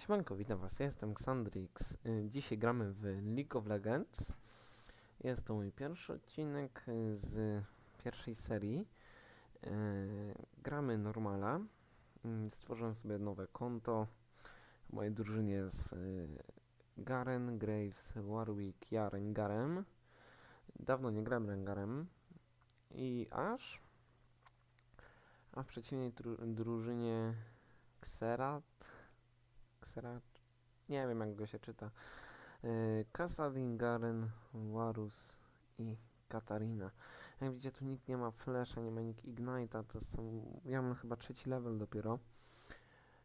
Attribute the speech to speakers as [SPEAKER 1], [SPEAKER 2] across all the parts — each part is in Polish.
[SPEAKER 1] Siemanko, witam was, jestem Xandrix. Y, Dzisiaj gramy w League of Legends. Jest to mój pierwszy odcinek y, z pierwszej serii. Y, Gramy normala. Y, Stworzyłem sobie nowe konto. W mojej drużynie jest Garen, Graves, Warwick, ja Rengarem. Dawno nie grałem Rengarem. I Ash. A w przeciwnej dru- drużynie Xerath. Xerath. Nie wiem jak go się czyta. Yy, Kasadin, Garen, Varus i Katarina. Jak widzicie tu nikt nie ma flasha, nie ma nikt ignite'a, to są, ja mam chyba trzeci level dopiero.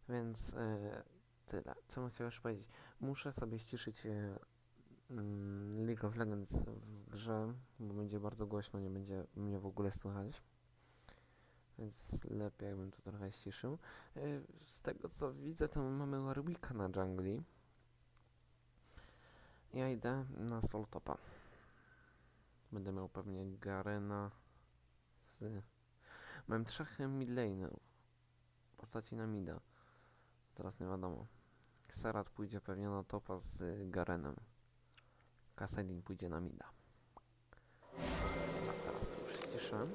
[SPEAKER 1] Więc yy, tyle. Co bym chciał jeszcze powiedzieć? Muszę sobie ściszyć yy, mm, League of Legends w grze, bo będzie bardzo głośno, nie będzie mnie w ogóle słychać. Więc lepiej jakbym to trochę ściszył. Yy, Z tego co widzę, to mamy Warwicka na jungli. Ja idę na Soltopa. Będę miał pewnie Garena z... Mam trzech midlane'ów. W postaci na mida. Teraz nie wiadomo. Xerath pójdzie pewnie na topa z Garenem. Kassadin pójdzie na mida. A teraz to już ściszę.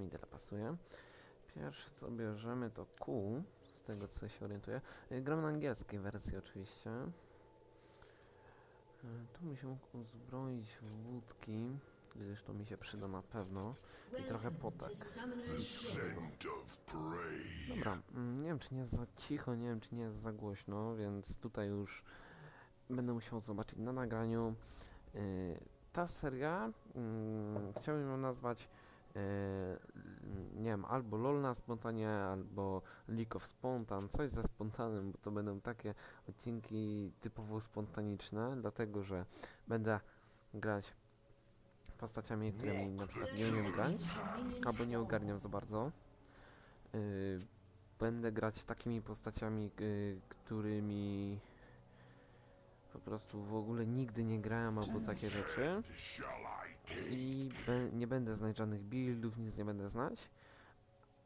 [SPEAKER 1] Mi tyle pasuje. Pierwsze co bierzemy to Q, z tego co się orientuję. Y, Gram na angielskiej wersji oczywiście. Y, Tu mi się mógł uzbroić w wódki, gdyż to mi się przyda na pewno. I trochę potek. Dobra, mm, nie wiem czy nie jest za cicho, nie wiem czy nie jest za głośno, więc tutaj już będę musiał zobaczyć na nagraniu. Y, ta seria mm, chciałbym ją nazwać nie wiem, albo LOL na spontanie, albo League of Spontan, coś ze spontanem, bo to będą takie odcinki typowo spontaniczne, dlatego że będę grać postaciami, którymi na przykład nie umiem grać, albo nie ogarniam za bardzo. Y, będę grać takimi postaciami, y, którymi po prostu w ogóle nigdy nie grałem albo takie rzeczy. I be, nie będę znać żadnych buildów, nic nie będę znać.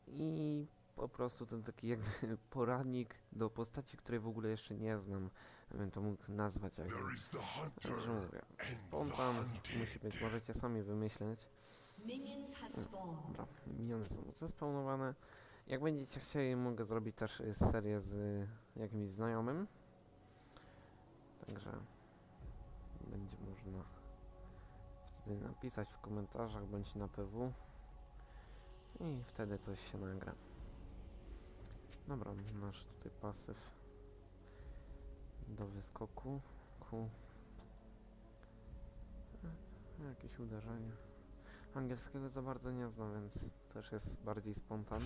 [SPEAKER 1] I po prostu ten taki jakby poradnik do postaci, której w ogóle jeszcze nie znam. Bym to mógł nazwać jak. Także mówię. Spontan musi być, możecie sami wymyśleć.
[SPEAKER 2] Spawned.
[SPEAKER 1] Dobra, miniony są zespawnowane. Jak będziecie chcieli, mogę zrobić też y, serię z y, jakimś znajomym. Także będzie można wtedy napisać w komentarzach bądź na PW i wtedy coś się nagra. Dobra, nasz tutaj pasyw do wyskoku. Ku. Jakieś uderzenie. Angielskiego za bardzo nie znam, więc też jest bardziej spontan.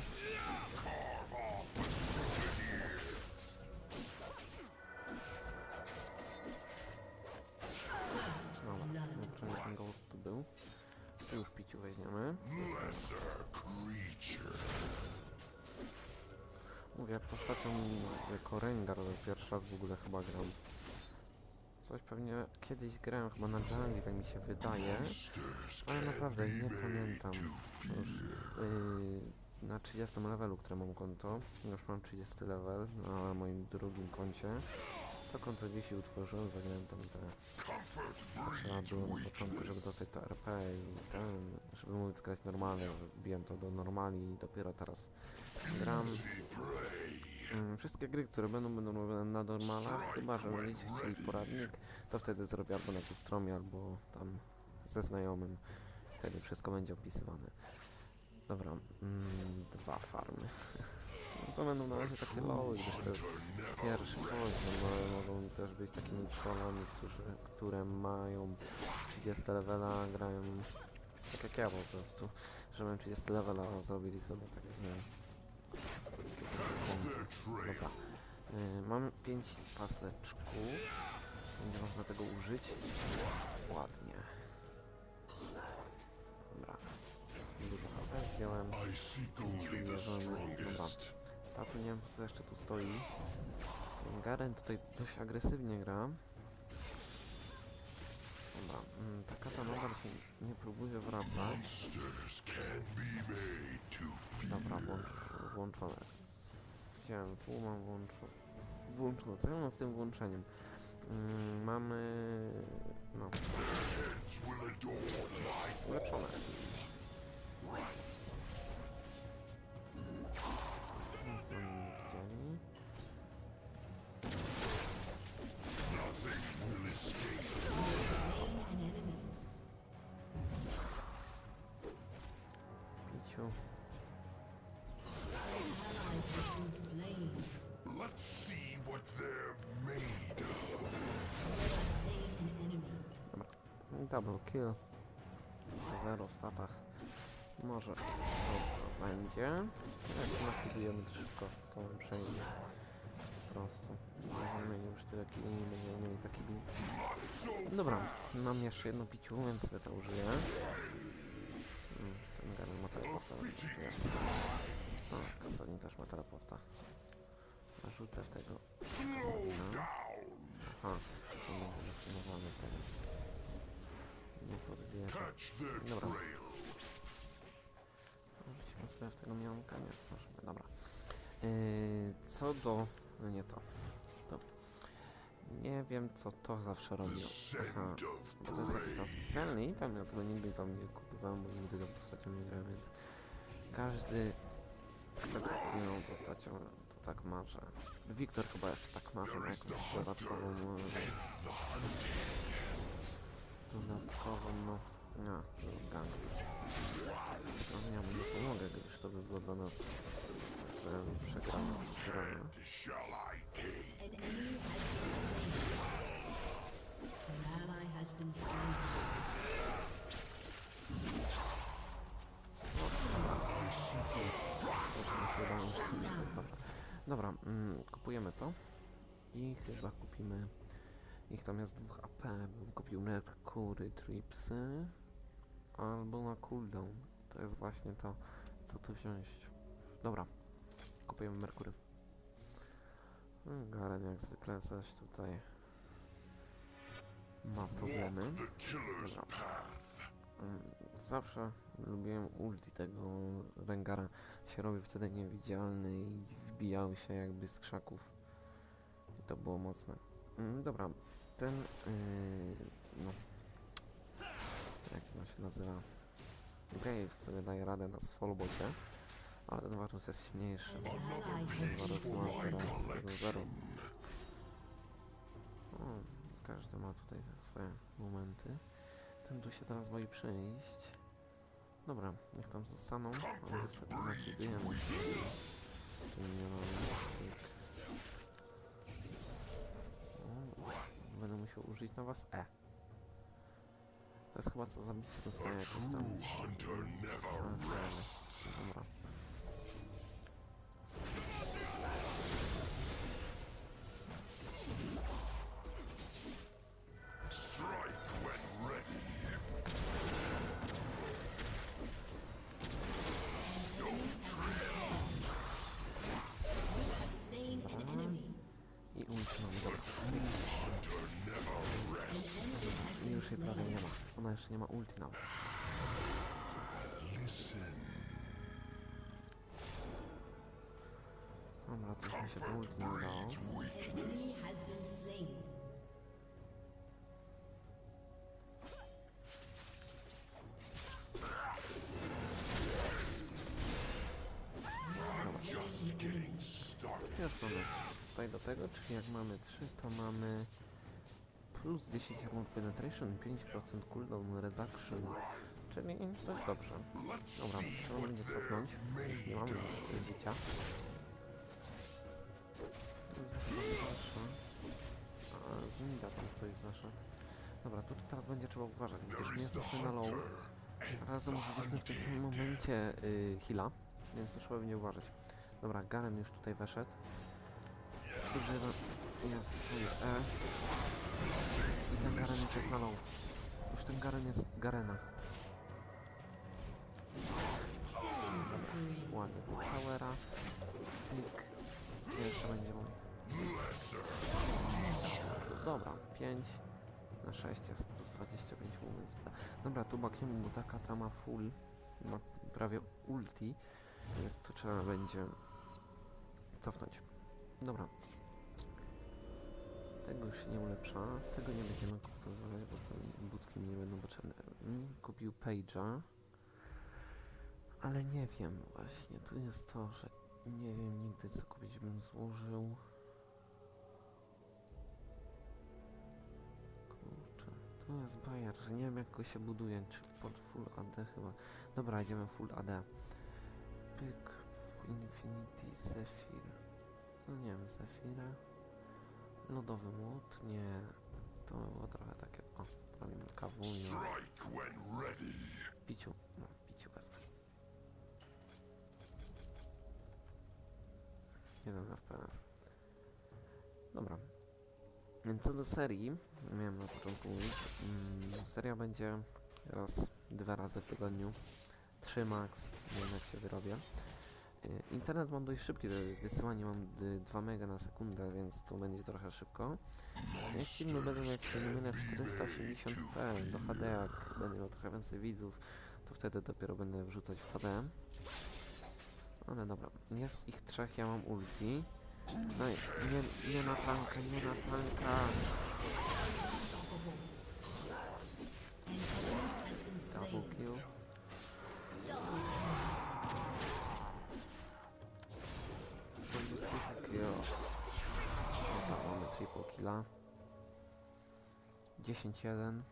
[SPEAKER 1] Już piciu weźmiemy. Mówię, postacią jako Rengar pierwszy raz w ogóle chyba gram. Coś pewnie kiedyś grałem chyba na Jungle, tak mi się wydaje. Ale naprawdę nie pamiętam. Już, yy, na 30 levelu, które mam konto, już mam 30 level na moim drugim koncie. To konto dzisiaj utworzyłem, zagrałem tam te, trzeba było na początku, żeby dostać to RP i ten, żeby móc grać normalnie, wbiłem to do normali i dopiero teraz gram. Mm, Wszystkie gry, które będą, będą robione na normalach, chyba że będziecie chcieli poradnik, to wtedy zrobię albo na Kistromie, albo tam ze znajomym. Wtedy wszystko będzie opisywane. Dobra, mm, dwa farmy. To będą na razie takie lowy, gdyż to jest pierwszy poziom, no, ale mogą też być takimi trollami, którzy, które mają 30 levela, grają tak jak ja po prostu, że mają 30 levela, a zrobili sobie tak jak nie wiem. Dobra. Y, mamy 5 paseczków. Będzie można tego użyć. Ładnie. Dobra. Dużo HP zdjąłem. Pięciu mierzonych. Dobra. Tatu nie wiem co jeszcze tu stoi. Garen tutaj dość agresywnie gra. Dobra, mm, ta kata nadal się nie próbuje wracać.
[SPEAKER 3] Be made
[SPEAKER 1] włączone. Wziąłem W, mam włączone. Włączone. Co ja mam z tym włączeniem? Mm, mamy... no. Ulepszone. Double kill. Zero w statach. Może to będzie. Jak nafidujemy to szybko, to przejdzie. Po prostu. Będziemy mieli już tyle killi, nie będziemy mieli taki bil. Dobra, mam jeszcze jedno piciu, więc sobie to użyję. Mm, Ten Garen ma teleporta. A, Kasadin też ma teleporta. Rzucę w tego. Aha, to będzie zastosowany wtedy. Nie podbierze. Dobra. Rzucimy sobie w tego mionka, nie straszmy, dobra. Yy, co do... No nie to. To... Nie wiem, co to zawsze robiło. Aha, bo to jest jakiś tam specjalny item, ja tego nigdy tam nie kupowałem, bo nigdy tą postacią nie grałem, więc... Każdy... Kto kupują postacią, to tak ma, że... Wiktor chyba jeszcze tak ma, że ma jakąś dodatkową... Dodatkową, no... A, gang. No ja mu nie pomogę, gdyż to by było dla nas e, to dobrze. Dobra, mm, kupujemy to. I chyba kupimy... Ich tam jest dwóch AP, bym kupił Mercury Tripsy. Albo na cooldown. To jest właśnie to, co tu wziąć. Dobra, kupujemy Merkury. Mm, Garen jak zwykle coś tutaj ma problemy. Dobra.
[SPEAKER 3] path.
[SPEAKER 1] Mm, Zawsze lubiłem ulti tego Rengara. Się robił wtedy niewidzialny i wbijał się jakby z krzaków. I to było mocne. Mm, Dobra, ten... Yy, no... Jak on się nazywa? Graves sobie daje radę na solobocie. Ale ten Varus jest silniejszy. Varus ma teraz 0 o, każdy ma tutaj swoje momenty. Ten tu się teraz boi przyjść. Dobra, niech tam zostaną. A my sobie nafidujemy tymi minionami. Tyk. O, musiał użyć na was E. To jest chyba co zabicie dostaje jakieś tam. Dobra. Nie ma. Ona jeszcze nie ma ulti nawet. Dobra, coś mi się to ulti nie udało.
[SPEAKER 3] Started.
[SPEAKER 1] Teraz mamy tutaj do tego, czyli jak mamy 3, to mamy plus 10 armor penetration i 5% cooldown reduction, czyli dość dobrze. Dobra, trzeba będzie cofnąć. Nie mamy już życia. A, z tam ktoś zaszedł. Dobra, teraz będzie trzeba uważać, gdyż my jesteśmy na low. Razem użyliśmy w tym samym momencie y, heala, więc tu trzeba będzie uważać. Dobra, Garen już tutaj weszedł. Używa... jest E. I ten Garen już jest. Już ten Garen jest Garena. Ładnie. Powera. Tyk. Jeszcze będzie mój. Dobra, 5 na 6 jest plus 25 mówiąc. Dobra, tu Bakiemu Butaka ta ma full, ma prawie ulti, więc tu trzeba będzie cofnąć. Dobra. Tego już się nie ulepsza. Tego nie będziemy kupować, bo te budki mi nie będą potrzebne. Mm, Kupił Page'a. Ale nie wiem właśnie, tu jest to, że nie wiem nigdy co kupić bym złożył. Kurczę, tu jest Bayer, że nie wiem jak go się buduje, czy pod full AD chyba. Dobra, idziemy full AD. Pyk, Infinity, Zephyr. No nie wiem, Zephyrę. Lodowy młot? Nie. To było trochę takie, o, robimy kawunię.
[SPEAKER 3] Ready.
[SPEAKER 1] Piciu, no, piciu wezmę. 1 FPS. Dobra. Więc co do serii, miałem na początku mówić, mm, seria będzie raz, dwa razy w tygodniu, trzy max, nie wiem jak się wyrobię. Y, Internet mam dość szybki, wysyłanie mam y, 2 mega na sekundę, więc to będzie trochę szybko. Jak filmy będą jak się nie mylę w 480p do HD, jak będę miał trochę więcej widzów, to wtedy dopiero będę wrzucać w HD. Ale dobra, jest ich trzech, ja mam ulti. No i nie, nie na tanka, nie na tanka. Killa. 10-1.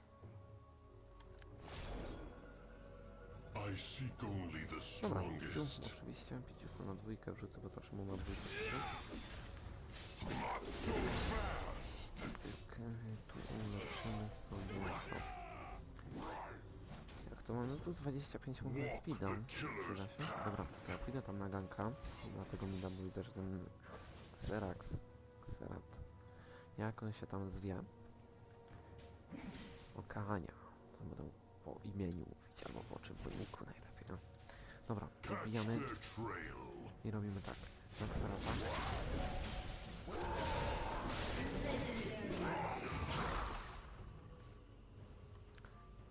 [SPEAKER 3] I seek only the
[SPEAKER 1] Dobra,
[SPEAKER 3] strongest.
[SPEAKER 1] oczywiście. Piciu sobie na dwójkę wrzucę, bo zawsze mu na dwójkę
[SPEAKER 3] fast.
[SPEAKER 1] Tak, e, tu ulepszymy sobie to. Jak to mamy? Plus 25 movement speeda. Przyda się. Dobra, to ja pójdę tam na ganka. Dlatego mi da, bo widzę, że ten Xerax, Xerat, jak on się tam zwie? Okania. To będę po imieniu mówić, albo po czymniku najlepiej. No. Dobra,
[SPEAKER 3] trail.
[SPEAKER 1] i robimy tak. Na Xerata.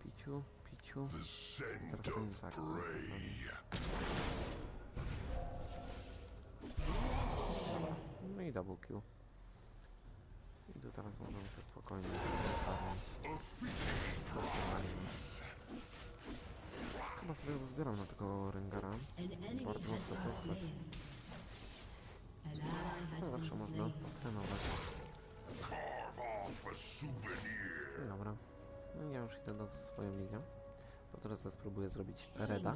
[SPEAKER 1] Piciu, piciu. Teraz
[SPEAKER 3] of
[SPEAKER 1] tak. No i double kill. Tu teraz możemy sobie spokojnie zostawić. Chyba sobie rozbieram na tego Rengara. Bardzo mocno postać. No zawsze można potrenować. Dobra. No ja już idę na swoją linię. To teraz ja spróbuję zrobić Reda.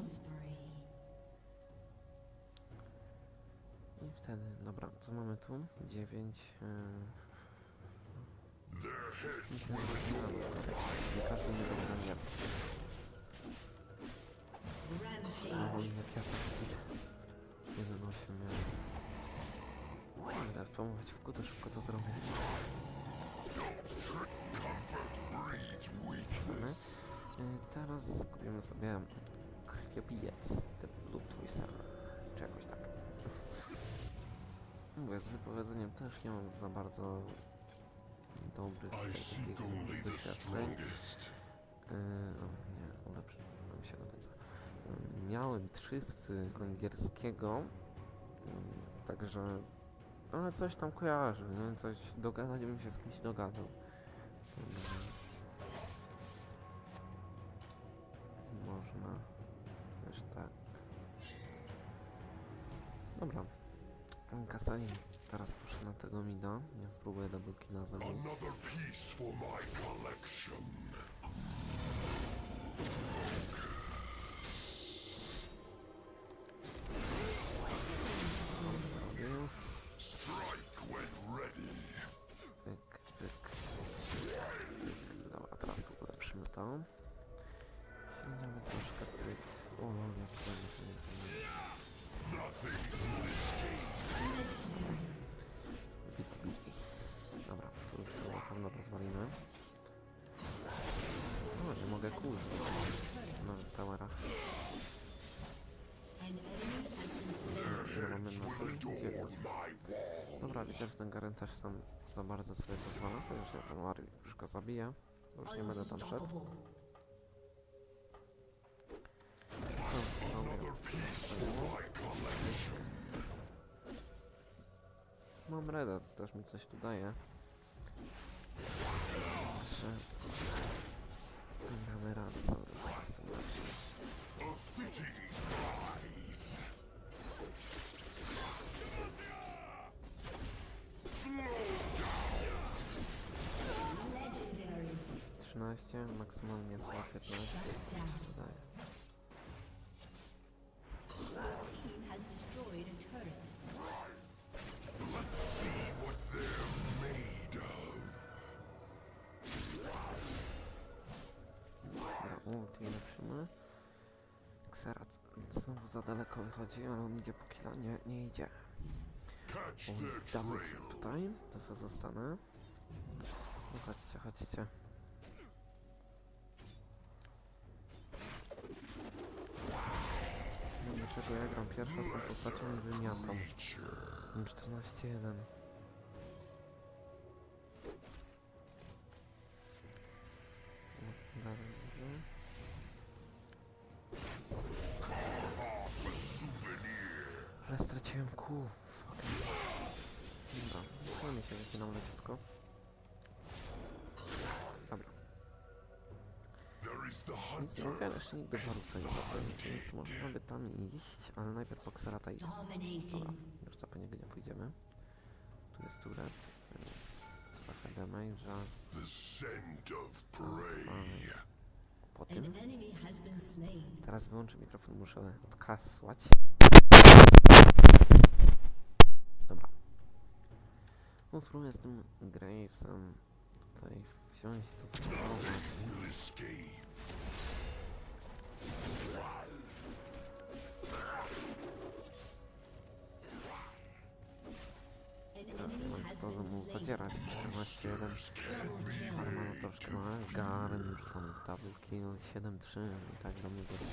[SPEAKER 1] I wtedy, dobra, co mamy tu? 9.
[SPEAKER 3] Their heads
[SPEAKER 1] Nie każdy nie robi angielski. No
[SPEAKER 2] Rampage.
[SPEAKER 1] jak ja tak speed 1.8 miałem. Będę promować w kół, to szybko to zrobię.
[SPEAKER 3] breeds weakness.
[SPEAKER 1] Mamy. Y, Teraz kupimy sobie krwiopijec, The Blue Tracer, czy jakoś tak. Mówię, z wypowiedzeniem też nie mam za bardzo dobrych
[SPEAKER 3] I
[SPEAKER 1] takich doświadczeń. Yy, o, nie, ulepszyłem się do końca. Yy, miałem 300 angielskiego, yy, także... Ale coś tam kojarzę, nie? Coś dogadać bym się z kimś dogadał. Można też tak. Dobra. Kasani teraz proszę na tego mida. Ja spróbuję double killa zrobić.
[SPEAKER 2] Has been slain.
[SPEAKER 1] Ile na to?
[SPEAKER 3] Will adorn
[SPEAKER 1] 9.
[SPEAKER 3] my wall.
[SPEAKER 1] Dobra, widzę, że ten Garen też sam za bardzo sobie pozwala, chociaż ja ten Warwick już go zabiję. Już nie będę tam szedł. Mam reda, to też mi coś tu daje. Także... Damy radę sobie z tym raczej.
[SPEAKER 3] A fitting prize.
[SPEAKER 2] Legendary.
[SPEAKER 1] 13, maksymalnie zła 15.
[SPEAKER 2] Shut
[SPEAKER 1] za daleko wychodzi, ale on idzie po killa. Nie, nie idzie. Damy tutaj, to sobie zostanę. No chodźcie, chodźcie. No dlaczego ja gram pierwsza z tą postacią i wymiatam?
[SPEAKER 3] Creature.
[SPEAKER 1] Mam 14-1. Nic nie
[SPEAKER 3] hunter.
[SPEAKER 1] mówię, ale jeszcze nigdy Warusa nie zapełnił, więc można by tam iść, ale najpierw po Xerata idzie. Dobra, już za niego nie pójdziemy. Tu jest turet, więc trochę damage'a.
[SPEAKER 3] The scent of prey.
[SPEAKER 1] Po tym. Teraz wyłączę mikrofon, muszę odkasłać. Dobra. No spróbuję z tym Gravesem tutaj wziąć i to spróbować.
[SPEAKER 2] Been
[SPEAKER 1] mu zadzierać. 14-1.
[SPEAKER 2] Double kill.
[SPEAKER 1] Ale mam troszkę ma Garen już tam double kill 7-3 i tak do mnie dochodzi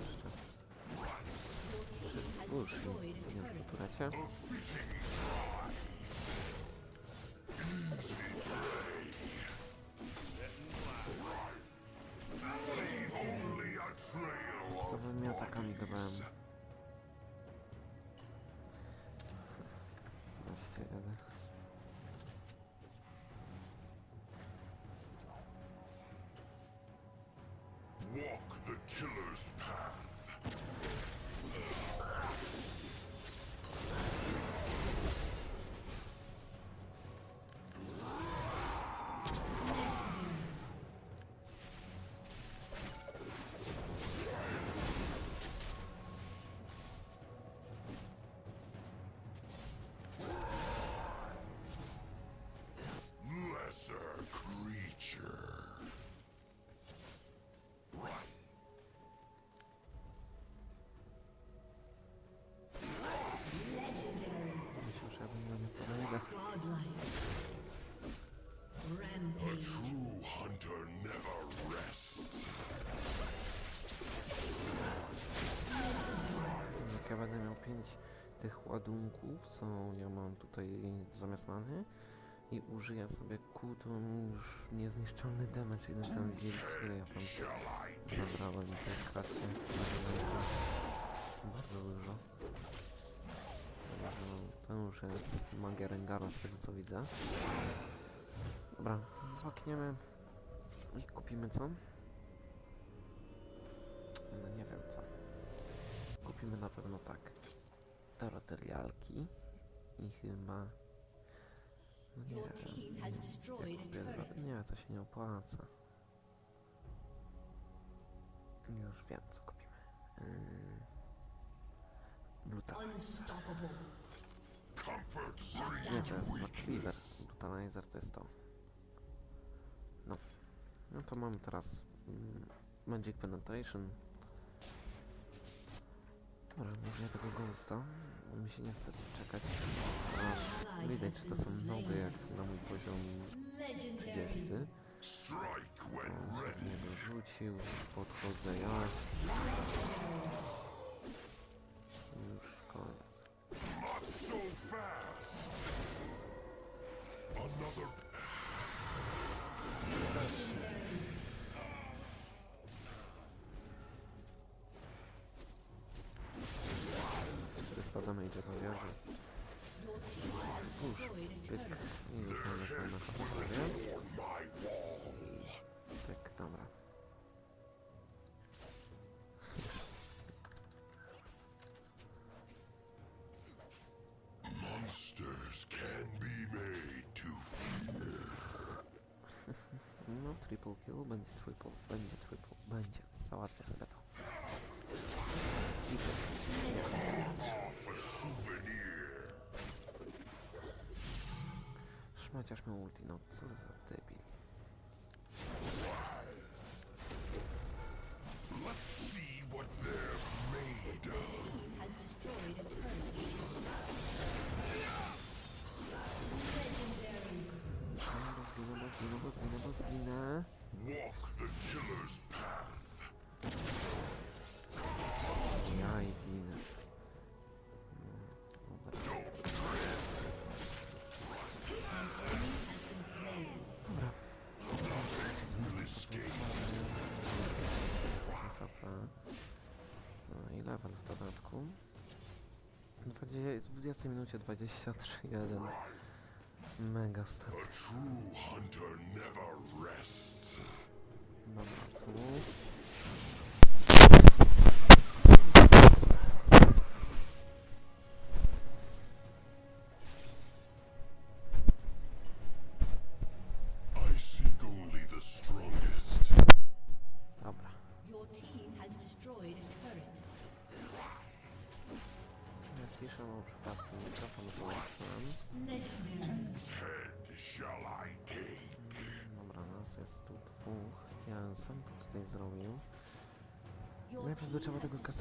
[SPEAKER 1] jeszcze. Uż,
[SPEAKER 2] turret.
[SPEAKER 1] po turecie.
[SPEAKER 3] The
[SPEAKER 1] ładunków, co ja mam tutaj zamiast many i użyję sobie kół, już niezniszczalny damage, jeden cały gills, który ja tam zabrałem tej karcie. Bardzo dużo. To już jest magia Rengara z tego co widzę. Dobra, hakniemy i kupimy co? No nie wiem co. Kupimy na pewno tak. Taroterialki i chyba... No nie wiem.
[SPEAKER 2] turret.
[SPEAKER 1] Nie, to się nie opłaca. Już wiem co kupimy. Yy... Brutalizer. Nie, to jest Marklizer. Brutalizer to jest to. No. No to mamy teraz mm, Magic Penetration. Dobra, użyję tego Ghosta. Mi się nie chce czekać. Aż widać, że to są nowy jak na mój poziom 30.
[SPEAKER 2] Legendary.
[SPEAKER 3] strike when
[SPEAKER 1] On się w
[SPEAKER 3] ready?
[SPEAKER 1] niego rzucił. Podchodzę ja.
[SPEAKER 3] On my wall.
[SPEAKER 1] Pyk, dobra.
[SPEAKER 3] Monsters can be made to fear.
[SPEAKER 1] No, triple kill, będzie triple, będzie triple, będzie. Załatwię sobie to. I Szmaciarz miał ulti, no co za debil. W dodatku. Dwadzie- W 20 minucie 23.1. Mega stat. Dobra, tu.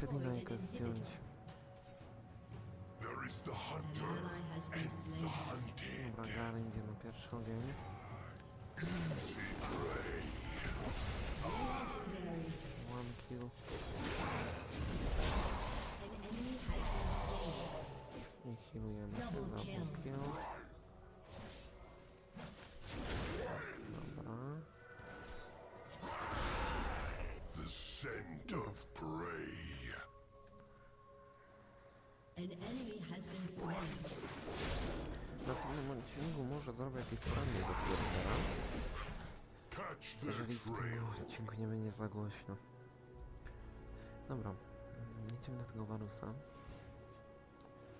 [SPEAKER 1] координайка сделать.
[SPEAKER 3] На першого
[SPEAKER 2] левня.
[SPEAKER 1] One kill. W następnym odcinku może zrobię jakieś porannie do Twittera.
[SPEAKER 3] Catch their
[SPEAKER 1] Jeżeli w tym odcinku nie będzie za głośno. Dobra. Jedziemy do tego Warusa.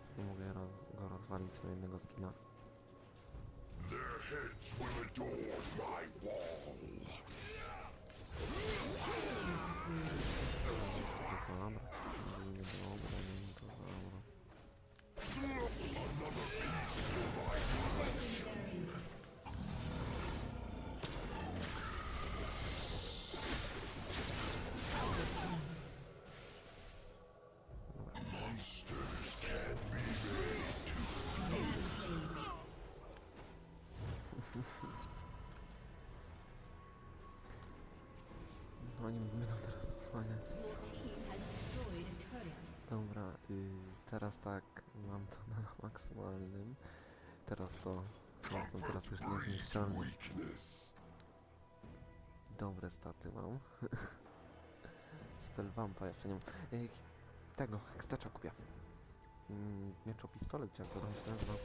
[SPEAKER 1] Spróbuję ro go rozwalić na jednego skina.
[SPEAKER 3] Their heads will adorn my wall.
[SPEAKER 1] Dobra, y, teraz tak, mam to na maksymalnym. Teraz to jestem teraz już niezniszczalny.
[SPEAKER 3] weakness.
[SPEAKER 1] Dobre staty mam. Spell Vampa jeszcze nie mam. Ej, tego, Hextecza kupię. Mm, miecz o pistolet, czy jak to się nazywa. Y.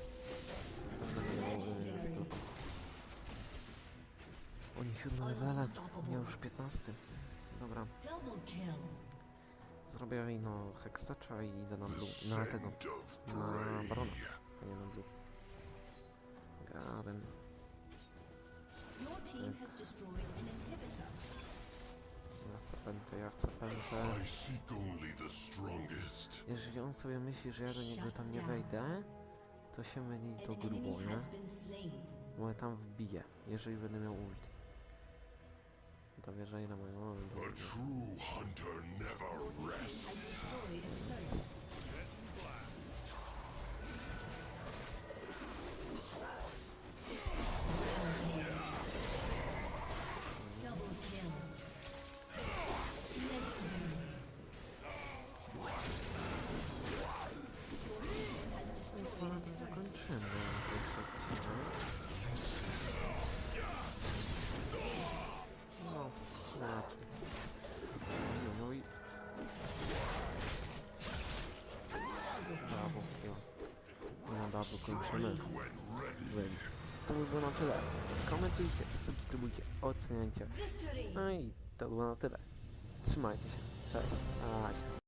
[SPEAKER 1] Oni siódme levele, ja już 15. Dobra, zrobię no Hextecza i idę na blue, na tego, na barona, a nie na blue. Garen. Ja chcę pętę, ja chcę pętę. Jeżeli on sobie myśli, że ja do niego tam nie wejdę, to się myli to grubo, nie? Bo ja tam wbiję, jeżeli będę miał ulti. To wierzę ile mają
[SPEAKER 3] A
[SPEAKER 1] ulti.
[SPEAKER 3] true hunter never
[SPEAKER 2] Your team
[SPEAKER 3] rests.
[SPEAKER 1] Wykończymy. Więc to by było na tyle. Komentujcie, subskrybujcie, oceniajcie. No i to było na tyle. Trzymajcie się. Cześć. Na razie.